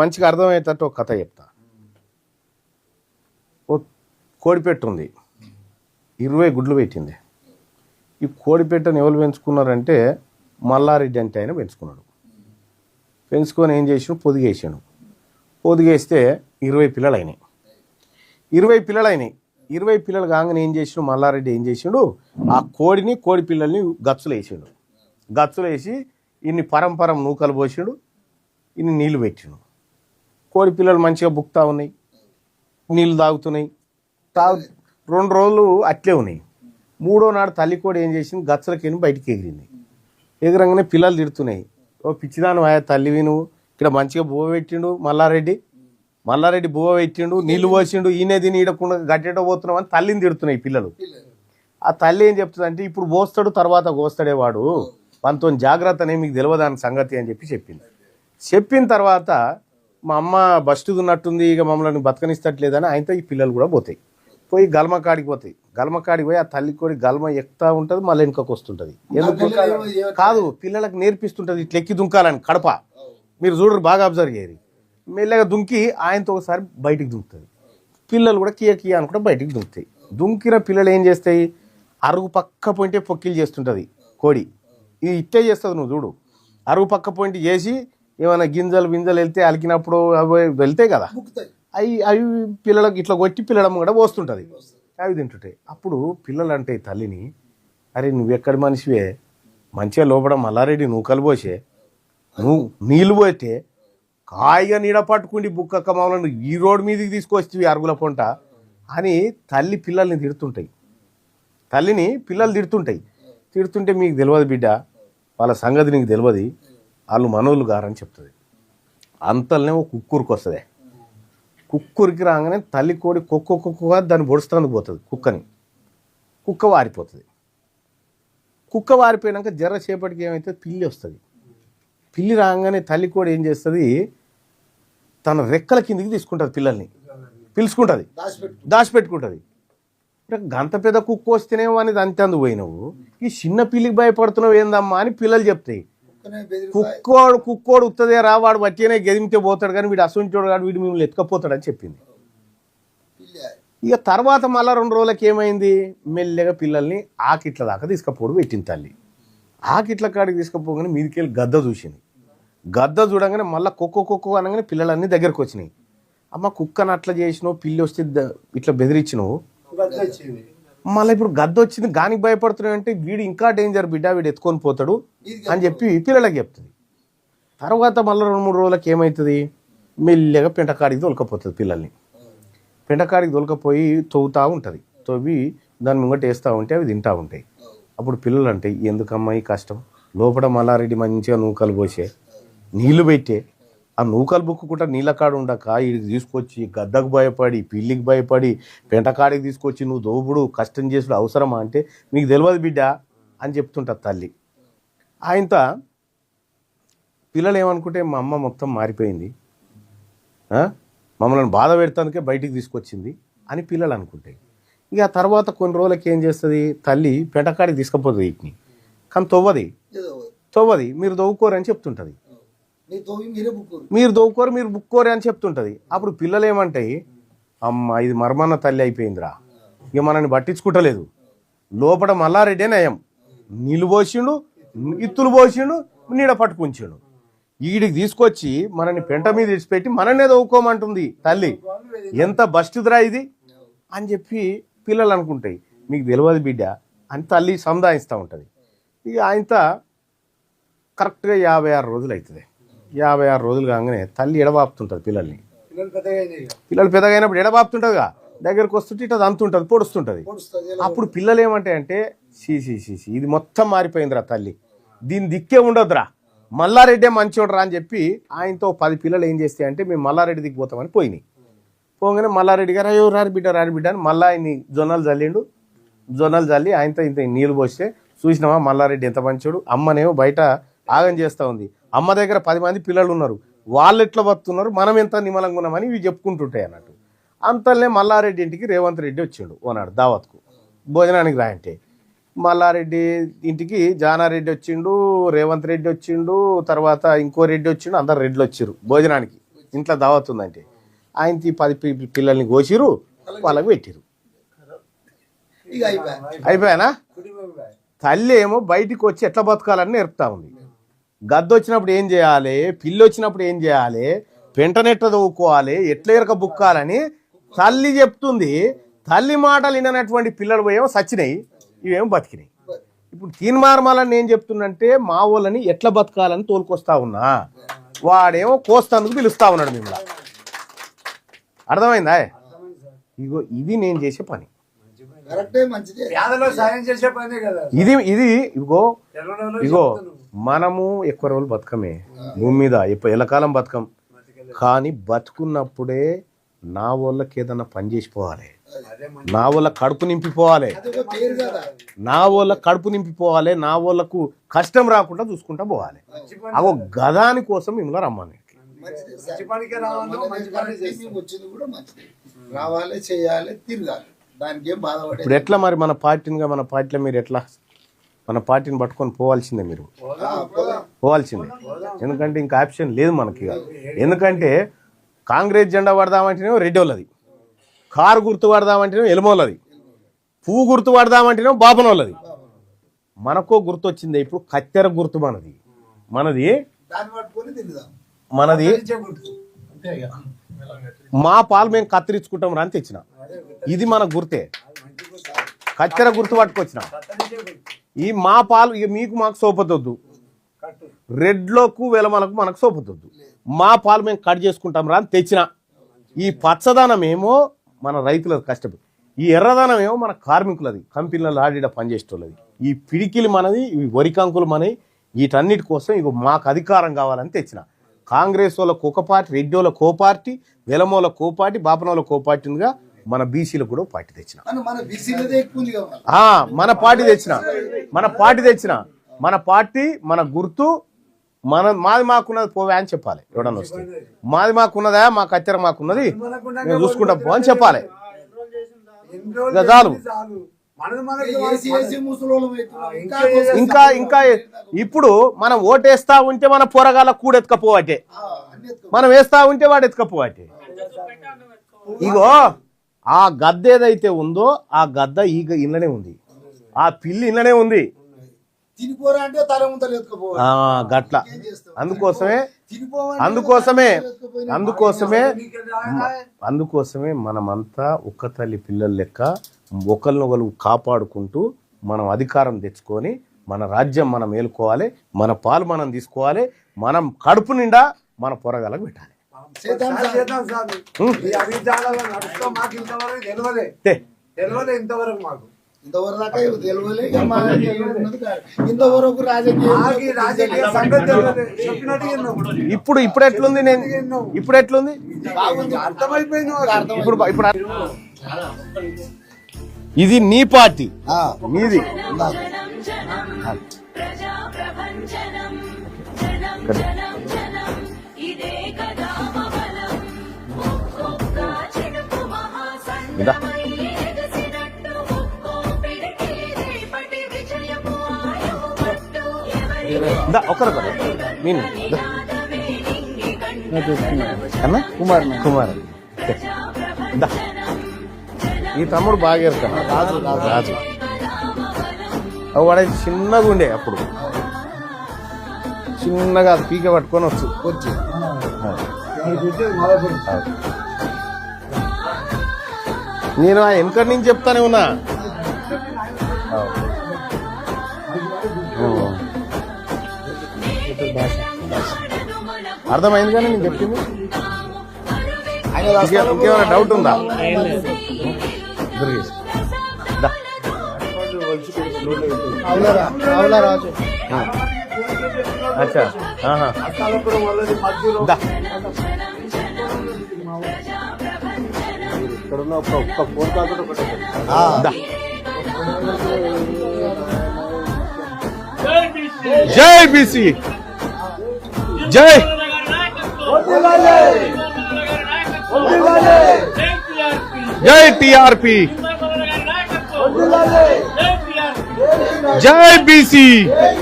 మంచిగా అర్థమయ్యేటట్టు ఒక కథ చెప్తా. ఓ కోడిపెట్టు ఉంది. ఇరవై గుడ్లు పెట్టింది. ఈ కోడిపెట్టను ఎవరు పెంచుకున్నారంటే మల్లారెడ్డి అంటే ఆయన పెంచుకున్నాడు. పెంచుకొని ఏం చేసాడు? పొదిగేసాడు. పొదిగేస్తే ఇరవై పిల్లలు అయినాయి ఇరవై పిల్లలు అయినాయి ఇరవై పిల్లలు కాగానే ఏం చేసాడు? మల్లారెడ్డి ఏం చేసాడు? ఆ కోడిని కోడి పిల్లల్ని గచ్చులు వేసాడు. గచ్చులు వేసి ఇన్ని పరంపరం నూకలు పోసాడు. ఇన్ని నీళ్ళు పెట్టాడు. కోడి పిల్లలు మంచిగా బుక్తా ఉన్నాయి. నీళ్ళు తాగుతున్నాయి. తాగు రెండు రోజులు అట్లే ఉన్నాయి. మూడో నాడు తల్లి కోడి ఏం చేసింది? గచ్చలకి బయటికి ఎగిరింది. ఎగరంగానే పిల్లలు తిడుతున్నాయి. ఓ పిచ్చిదాను ఆయా తల్లివి నువ్వు ఇక్కడ మంచిగా బువ్వ పెట్టిండు మల్లారెడ్డి. మల్లారెడ్డి బువ్వ పెట్టిండు నీళ్ళు పోసిండు ఈయనే తిని ఈడకుండా గట్టేట పోతున్నావు అని తల్లిని తిడుతున్నాయి పిల్లలు. ఆ తల్లి ఏం చెప్తుందంటే ఇప్పుడు పోస్తాడు తర్వాత కోస్తాడే వాడు. మనతో జాగ్రత్త అనే మీకు తెలియదాని సంగతి అని చెప్పి చెప్పింది. చెప్పిన తర్వాత మా అమ్మ బస్టు ఉన్నట్టుంది ఇక మమ్మల్ని బతకనిస్తట్లేదని ఆయనతో ఈ పిల్లలు కూడా పోతాయి. పోయి గల్మ కాడికి పోతాయి. గల్మ కాడికి పోయి ఆ తల్లి కోడి గల్మ ఎక్కుతా ఉంటుంది మళ్ళీ వెనుకకు వస్తుంటుంది. ఎందుకు కాదు పిల్లలకు నేర్పిస్తుంటుంది ఇట్లా ఎక్కి దుంకాలని కడప. మీరు చూడరు బాగా అబ్జర్వ్ చేయరు మెల్లగా దుంకి ఆయనతో ఒకసారి బయటికి దుంకుతుంది. పిల్లలు కూడా కియ కియ అనుకుంటే బయటికి దుంకుతాయి. దుంకిన పిల్లలు ఏం చేస్తాయి? అరుగు పక్క పోయింటే పొక్కిలు చేస్తుంటుంది కోడి. ఇది ఇట్టే చేస్తుంది నువ్వు చూడు. అరుగు పక్క పోయింటి చేసి ఏమైనా గింజలు గింజలు వెళ్తే అలికినప్పుడు అవి వెళ్తాయి కదా? అవి అవి పిల్లలకు ఇట్లా కొట్టి పిల్లడం కూడా పోస్తుంటుంది. అవి తింటుంటాయి అప్పుడు పిల్లలు అంటే తల్లిని అరే నువ్వు ఎక్కడి మనిషివే? మంచిగా లోపల మల్లారెడ్డి నువ్వు కలిపోసే నువ్వు నీళ్ళు పోతే కాయిగా నీడ పట్టుకుండి బుక్క కమలను ఈ రోడ్డు మీదకి తీసుకొచ్చి అరుగుల పొంట అని తల్లి పిల్లల్ని తిడుతుంటాయి. తల్లిని పిల్లలు తిడుతుంటాయి. తిడుతుంటే మీకు తెలియదు బిడ్డ వాళ్ళ సంగతి నీకు తెలియదు వాళ్ళు మనోళ్ళు గారని చెప్తుంది. అంతలనే ఒక కుక్కూరికి వస్తుంది కుక్కూరికి రాగానే తల్లి కోడి కుక్క కుక్కగా దాన్ని పొడుస్తానికి పోతుంది కుక్కని. కుక్క వారిపోతుంది. కుక్క వారిపోయినాక జర్ర చేపటికి ఏమైతే పిల్లి వస్తుంది. పిల్లి రాగానే తల్లి కోడి ఏం చేస్తుంది? తన రెక్కల కిందికి తీసుకుంటుంది పిల్లల్ని. పిలుచుకుంటుంది. దాచిపెట్టుకుంటుంది. గంత పెద్ద కుక్క వస్తేనేమో అని అంతే అందు పోయినావు? ఈ చిన్న పిల్లికి భయపడుతున్నావు ఏందమ్మా అని పిల్లలు చెప్తాయి. కుక్కోడు కుక్కోడు ఉత్తదే రా వాడు వచ్చేనే గెదిమితే పోతాడు కానీ వీడు అసంచోడు కాడు వీడు మిమ్మల్ని ఎత్తుకపోతాడు అని చెప్పింది ఇక తర్వాత మళ్ళా రెండు రోజులకి ఏమైంది? మెల్లగా పిల్లల్ని ఆకిట్ల దాకా తీసుకపోడు పెట్టింది తల్లి. ఆకిట్ల కాడికి తీసుకుపోగానే మీదికి వెళ్ళి గద్ద చూసింది. గద్ద చూడగానే మళ్ళీ కుక్క కుక్క అనగానే పిల్లలన్నీ దగ్గరకు వచ్చినాయి. అమ్మ కుక్కను అట్లా చేసినావు పిల్లి వస్తే ఇట్లా బెదిరించినావు. మళ్ళీ ఇప్పుడు గద్ద వచ్చింది గానికి భయపడుతున్నావు అంటే వీడు ఇంకా డేంజర్ బిడ్డ వీడు ఎత్తుకొని పోతాడు అని చెప్పి పిల్లలకి చెప్తుంది. తర్వాత మళ్ళీ రెండు మూడు రోజులకి ఏమవుతుంది మెల్లగా పెంటకాడికి తొలకపోతుంది పిల్లల్ని. పెంటకాడికి తొలకపోయి తవ్వుతూ ఉంటుంది. తవ్వి దాని ముంగట వేస్తూ ఉంటే అవి తింటూ ఉంటాయి. అప్పుడు పిల్లలు అంటే ఎందుకమ్మా ఈ కష్టం? లోపల మల్లారెడ్డి మంచిగా నూకలు పోసే నీళ్ళు పెట్టే ఆ నూకలు బుక్కుకుంటా నీళ్ళ కాడ ఉండక వీడికి తీసుకొచ్చి గద్దకు భయపడి పిల్లికి భయపడి పెంటకాడికి తీసుకొచ్చి నువ్వు దోపుడు కష్టం చేసుడు అవసరమా అంటే నీకు తెలియదు బిడ్డ అని చెప్తుంటా తల్లి. ఆయనతో పిల్లలు ఏమనుకుంటే మా అమ్మ మొత్తం మారిపోయింది? మమ్మల్ని బాధ పెడతానికే బయటికి తీసుకొచ్చింది అని పిల్లలు అనుకుంటాయి. ఇక ఆ తర్వాత కొన్ని రోజులకి ఏం చేస్తుంది? తల్లి పెంటకాడికి తీసుకుపోతుంది వీటిని. కానీ తవ్వది. తవ్వది. మీరు దవ్వుకోరు అని చెప్తుంటుంది. మీరు దోవుకోరు మీరు బుక్కోరు అని చెప్తుంటుంది. అప్పుడు పిల్లలు ఏమంటాయి అమ్మ ఇది మర్మన్న తల్లి అయిపోయిందిరా. ఇక మనల్ని పట్టించుకుంటలేదు. లోపల మల్లారెడ్డి నయం నీళ్ళు పోసిండు ఇత్తులు పోసిండు నీడ పట్టుకుంచిండు. ఈడికి తీసుకొచ్చి మనని పెంట మీద ఇచ్చిపెట్టి మననే దవ్వుకోమంటుంది తల్లి. ఎంత బస్టుదిరా ఇది? అని చెప్పి పిల్లలు అనుకుంటాయి. మీకు తెలియదు బిడ్డ అని తల్లి సముదాయిస్తూ ఉంటుంది. ఇక ఆయనతో కరెక్ట్గా యాభై ఆరు రోజులు అవుతుంది యాభై ఆరు రోజులు కాగానే తల్లి ఎడబాపుతుంటుంది పిల్లల్ని. పిల్లలు పెద్దగా అయినప్పుడు ఎడబాపుతుంటుందిగా. దగ్గరకు వస్తుంటే ఇట్లా అంతుంటుంది పొడుస్తుంటుంది. అప్పుడు పిల్లలు ఏమంటాయి అంటే సీ సీ సీ సీ ఇది మొత్తం మారిపోయిందిరా తల్లి. దీని దిక్కే ఉండొద్దురా. మల్లారెడ్డే మంచోడు రా అని చెప్పి ఆయనతో పది పిల్లలు ఏం చేస్తాయి అంటే మేము మల్లారెడ్డి దిక్కు పోతామని పోయినాయి. పోగానే మల్లారెడ్డి గారు అయ్యో రారు బిడ్డ రారు బిడ్డ అని మళ్ళీ ఆయన్ని జొన్నలు చల్లిండు జొన్నలు చల్లి ఆయనతో ఇంత నీళ్ళు పోస్తే చూసినావా మల్లారెడ్డి ఎంత మంచోడు. అమ్మనేమో బయట ఆగం చేస్తూ ఉంది. అమ్మ దగ్గర పది మంది పిల్లలు ఉన్నారు వాళ్ళు ఎట్లా బతున్నారు మనం ఎంత నిమ్మలంగా ఉన్నామని ఇవి చెప్పుకుంటుంటాయి అన్నట్టు. అంతలనే మల్లారెడ్డి ఇంటికి రేవంత్ రెడ్డి వచ్చిండు ఓనాడు దావత్కు. భోజనానికి రాయంటే. మల్లారెడ్డి ఇంటికి జానారెడ్డి వచ్చిండు రేవంత్ రెడ్డి వచ్చిండు తర్వాత ఇంకో రెడ్డి వచ్చిండు అందరు రెడ్లు వచ్చిర్రు భోజనానికి. ఇంట్లో దావత్ ఉందంటే. ఆయన ఈ పది పిల్లల్ని కోసిరు వాళ్ళకి పెట్టిరు అయిపోయానా? తల్లి ఏమో బయటికి వచ్చి ఎట్లా బతకాలని నేర్పుతా ఉంది. గద్ద వచ్చినప్పుడు ఏం చేయాలి? పిల్లి వచ్చినప్పుడు ఏం చేయాలి? పెంటనెట్ట చదువుకోవాలి ఎట్లా ఎరక బుక్కాలని తల్లి చెప్తుంది. తల్లి మాటలు విననటువంటి పిల్లలు పోయేమో సచ్చినాయి ఇవేమో బతికినాయి. ఇప్పుడు తీన్మార్మాలని ఏం చెప్తున్నంటే మా వాళ్ళని ఎట్లా బతకాలని తోలుకొస్తా ఉన్నా. వాడేమో కోస్తందుకు పిలుస్తా ఉన్నాడు మిమ్మల్ని. అర్థమైందా? ఇగో ఇది నేను చేసే పని. ఇది ఇది ఇగో ఇగో. మనము ఎక్కువ రోజులు బతకమే. భూమి మీద ఇప్పుడు ఎల్లకాలం బతకం. కానీ బతుకున్నప్పుడే నా వాళ్ళకి ఏదన్నా పని చేసిపోవాలి. నా వాళ్ళ కడుపు నింపిపోవాలి. నా వాళ్ళ కడుపు నింపిపోవాలి నా వాళ్ళకు కష్టం రాకుండా చూసుకుంటా పోవాలి. అగో గదాని కోసం మిమ్మల్ని రమ్మని. రావాలి చేయాలి తిరగాలి. దానికి ఏం బాధపడే ఇప్పుడు ఎట్లా మరి మన పార్టీనిగా మన పార్టీలో మీరు ఎట్లా? మన పార్టీని పట్టుకొని పోవాల్సిందే మీరు. పోవాల్సిందే. ఎందుకంటే ఇంకా ఆప్షన్ లేదు మనకి. ఎందుకంటే కాంగ్రెస్ జెండా పడదామంటేనేమో రెడ్డి వాళ్ళది కారు గుర్తు పడదామంటేనేమో ఎలుమోళ్ళది. పువ్వు గుర్తు పడదామంటేనేమో బాపనోళ్ళది. మనకో గుర్తు వచ్చింది ఇప్పుడు కత్తెర గుర్తు మనది. మనది మనది. మా పాలు మేము కత్తిరించుకుంటాం అని తెచ్చిన. ఇది మన గుర్తే. కచ్చర గుర్తు. పట్టుకొచ్చిన. ఈ మా పాలు ఇక మీకు మాకు సోపతొద్దు రెడ్లోకు వెలమలకు మనకు సోపతొద్దు మా పాలు మేము కట్ చేసుకుంటాం రా అని తెచ్చిన. ఈ పచ్చదనం ఏమో మన రైతులది కష్టపడి. ఈ ఎర్రదనం ఏమో మన కార్మికులది కంపెనీలలో ఆడిడ పనిచేసేటోళ్ళది. ఈ పిడికిలు మనది ఈ వరికంకులు మనవి వీటన్నిటి కోసం ఇక మాకు అధికారం కావాలని తెచ్చిన. కాంగ్రెస్ వాళ్ళకు ఒక పార్టీ రెడ్డి వాళ్ళ కో పార్టీ వెలమోల కో పార్టీ బాపనోళ్ళ కో పార్టీ ఉందిగా. మన బీసీలకు కూడా పార్టీ తెచ్చిన. మన పార్టీ తెచ్చిన. మన పార్టీ తెచ్చిన. మన పార్టీ మన గుర్తు మన మాది మాకున్నది పోవే అని చెప్పాలి. ఎవడన్నా వస్తే. మాది మాకున్నదా? మా కత్తెర మాకున్నది. మేము చూసుకుంటాం పో అని చెప్పాలి. ఇక చాలు. ఇంకా ఇంకా ఇప్పుడు మనం ఓటేస్తా ఉంటే మన పోరగాల ఎత్తుకో. మనం వేస్తా ఉంటే వాడు ఎత్తుకపోవటే ఇగో ఆ గద్ద ఏదైతే ఉందో ఆ గద్ద ఈ ఇళ్ళనే ఉంది. ఆ పిల్లి ఇళ్ళనే ఉంది. గట్ల. అందుకోసమే అందుకోసమే అందుకోసమే. అందుకోసమే మనమంతా ఒక్క తల్లి పిల్లల లెక్క ఒకరినొకరు కాపాడుకుంటూ మనం అధికారం తెచ్చుకొని మన రాజ్యం మనం మేలుకోవాలి మన పాలు మనం తీసుకోవాలి మనం కడుపు నిండా మన పొరగాలకు పెట్టాలి. ఇంతవరకు మాకు. ఇంతవరకు తెలియలే. ఇంతవరకు రాజకీయం. ఇప్పుడు ఇప్పుడు ఎట్లుంది నేను? ఇప్పుడు ఎట్లుంది? బాగుంది. అర్థమైపోయింది. ఇప్పుడు ఇప్పుడు ఇది. నీ పార్టీ. ఆ, నీది. జనం జనం ప్రజా మహాసంగమై ఎగసినట్టు ఒక్కో పిడికిలి రేపటి విజయము ఆయువట్టు ఎవరి దా ఒకరు నేను అన్న కుమార్ కుమార్ దా ఈ తమ్ముడు బాగా ఎరుతాడు రాజు రాజు. వాడైతే చిన్నగా ఉండే అప్పుడు. చిన్నగా అది పీక పట్టుకొని వచ్చు వచ్చి. నేను ఆ వెనకటి నుంచి చెప్తానే ఉన్నా. అర్థమైంది కానీ నేను చెప్పింది? ఇంకే- ఇంకేమైనా డౌట్ ఉందా. అచ్చా. फ़ोन जय बीसी जय जय टी आर पी जय बीसी जय